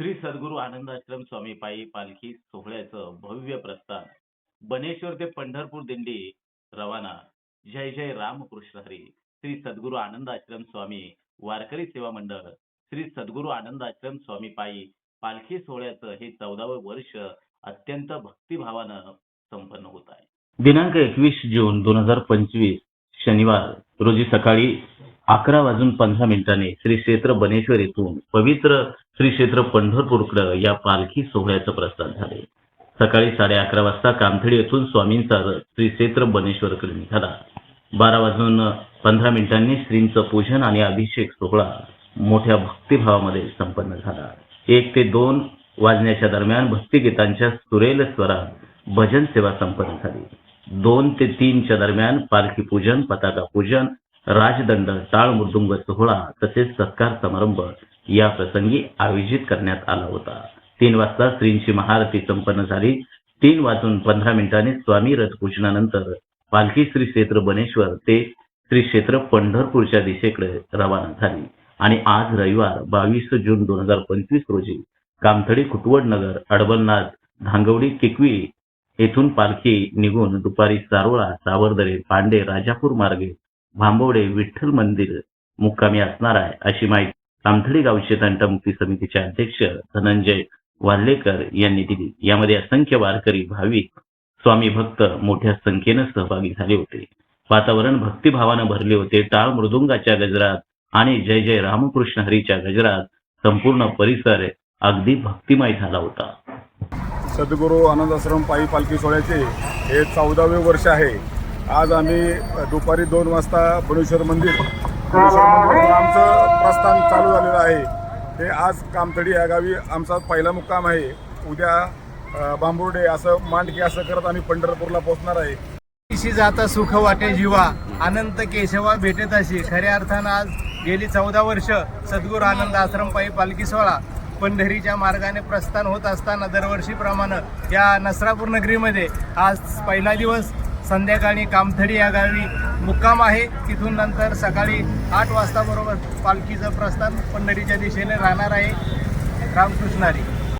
श्री सद्गुरू आनंदाश्रम स्वामी पायी पालखी सोहळ्याचं भव्य प्रस्थान. बनेश्वर ते पंढरपूर दिंडी रवाना. जय जय रामकृष्ण हरी. श्री सद्गुरू आनंदाश्रम स्वामी वारकरी सेवा मंडळ. श्री सद्गुरू आनंदाश्रम स्वामी पायी पालखी सोहळ्याचं हे चौदावं वर्ष अत्यंत भक्तिभावानं संपन्न होत आहे. दिनांक एकवीस जून दोन हजार पंचवीस शनिवार रोजी सकाळी अकरा वाजून पंधरा मिनिटांनी श्री क्षेत्र बनेश्वर येथून पवित्र श्री क्षेत्र पंढरपूरकडे या पालखी सोहळ्याचं प्रस्थान झाले. सकाळी साडे अकरा वाजता कामथडी येथून स्वामींचा श्री क्षेत्र बनेश्वरकडे निघाला. बारा वाजून पंधरा मिनिटांनी श्रींचं पूजन आणि अभिषेक सोहळा मोठ्या भक्तिभावामध्ये संपन्न झाला. एक ते दोन वाजण्याच्या दरम्यान भक्तिगीतांच्या सुरेल स्वरात भजन सेवा संपन्न झाली. दोन ते तीनच्या दरम्यान पालखी पूजन पताका पूजन राजदंड टाळ मृदुंग सोहळा तसेच सत्कार समारंभ या प्रसंगी आयोजित करण्यात आला होता. तीन वाजता श्रींची महाआरती संपन्न झाली. तीन वाजून पंधरा मिनिटांनी स्वामी रथपूजनानंतर पालखी श्री क्षेत्र बनेश्वर ते श्री क्षेत्र पंढरपूरच्या दिशेकडे रवाना झाली. आणि आज रविवार बावीस जून दोन हजार पंचवीस रोजी कामथडी कुटवड नगर अडबलनाथ धांगवडी किकवी येथून पालखी निघून दुपारी सारोळा सावरदरे पांडे राजापूर मार्गे भांबवडे विठ्ठल मंदिर मुक्कामी असणार आहे अशी माहिती रामथडी गावचे तंटमुक्ती समितीचे अध्यक्ष धनंजय वाल्लेकर यांनी दिली. यामध्ये असंख्य वारकरी भाविक स्वामी भक्त मोठ्या संख्येनं सहभागी झाले होते. वातावरण भक्तिभावानं भरले होते. टाळ मृदुंगाच्या गजरात आणि जय जय रामकृष्ण हरीच्या गजरात संपूर्ण परिसर अगदी भक्तिमय झाला होता. सद्गुरू आनंदाश्रम पायी पालखी सोहळ्याचे हे चौदावे वर्ष आहे. आज आम्ही दुपारी दोन वाजता भुवनेश्वर मंदिर आमचं प्रस्थान चालू झालेलं आहे. ते आज कामतडी या गावी आमचा पहिला मुक्काम आहे. उद्या बांबुर्डे असं मांडकी असं करत आम्ही पंढरपूरला पोहोचणार आहे. दिशी जाता सुख वाटे जीवा अनंत केशवा भेटत अशी. खऱ्या अर्थानं आज गेली चौदा वर्ष सद्गुरू आनंद आश्रम पायी पालखी सोहळा. पंढरीच्या मार्गाने प्रस्थान होत असताना दरवर्षीप्रमाणे या नसरापूर नगरीमध्ये आज पहिला दिवस संध्याकाळी कामथडी या गावी मुक्काम आहे. तिथून नंतर सकाळी आठ वाजता बरोबर पालखीचं प्रस्थान पंढरीच्या दिशेने राहणार आहे. रामकृष्णारी.